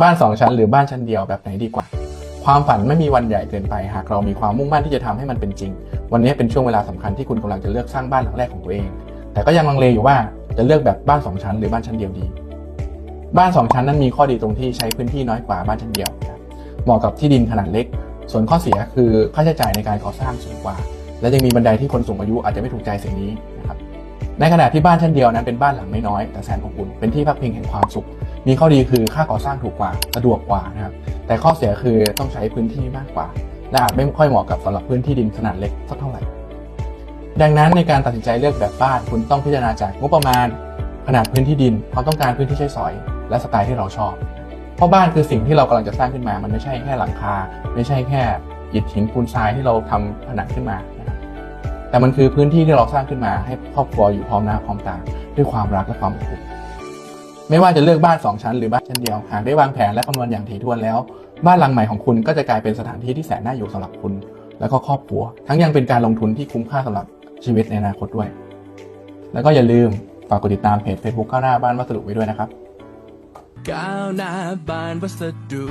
บ้านสองชั้นหรือบ้านชั้นเดียวแบบไหนดีกว่า ความฝันไม่มีวันใหญ่เกินไป หากเรามีความมุ่งมั่นที่จะทำให้มันเป็นจริง วันนี้เป็นช่วงเวลาสำคัญที่คุณกำลังจะเลือกสร้างบ้านหลังแรกของตัวเอง แต่ก็ยังลังเลอยู่ว่าจะเลือกแบบบ้านสองชั้นหรือบ้านชั้นเดียวดี บ้านสองชั้นนั้นมีข้อดีตรงที่ใช้พื้นที่น้อยกว่าบ้านชั้นเดียวเหมาะกับที่ดินขนาดเล็ก ส่วนข้อเสียคือค่าใช้จ่ายในการก่อสร้างสูงกว่า และยังมีบันไดที่คนสูงอายุอาจจะไม่ถูกใจสิ่งนี้นะครับ ในขณะที่บ้านชั้นเดียวนั้นเป็นบ้านหลังไม่น้อยแต่แสนอบอุ่นเป็นที่พักพิงแห่งความสุข มีข้อดีคือค่าก่อสร้างถูกกว่าสะดวกกว่านะครับแต่ข้อเสียคือต้องใช้พื้นที่มากกว่า และอาจไม่ค่อยเหมาะกับสำหรับพื้นที่ดินขนาดเล็กสักเท่าไหร่ ดังนั้นในการตัดสินใจเลือกแบบบ้านคุณต้องพิจารณาจากงบประมาณ ขนาดพื้นที่ดินความต้องการพื้นที่ใช้สอย และสไตล์ที่เราชอบ เพราะบ้านคือสิ่งที่เรากำลังจะสร้างขึ้นมา มันไม่ใช่แค่หลังคา ไม่ใช่แค่อิฐหินปูนทรายที่เราทำผนังขึ้นมานะ แต่มันคือพื้นที่ที่เราสร้างขึ้นมาให้ครอบครัวอยู่พร้อมหน้าพร้อมตาด้วยความรักและความอบอุ่นไม่ว่าจะเลือกบ้าน 2 ชั้นหรือบ้านชั้นเดียวหากได้วางแผนและคำนวณอย่างถี่ถ้วนแล้ว บ้านหลังใหม่ของคุณก็จะกลายเป็นสถานที่ที่แสนน่าอยู่สำหรับคุณ และก็ครอบครัว ทั้งยังเป็นการลงทุนที่คุ้มค่าสำหรับชีวิตในอนาคตด้วย แล้วก็อย่าลืมฝากกดติดตามเพจ Facebook ก้าวหน้าบ้านวัสดุไว้ด้วยนะครับก้าวหน้าบ้านวัสดุ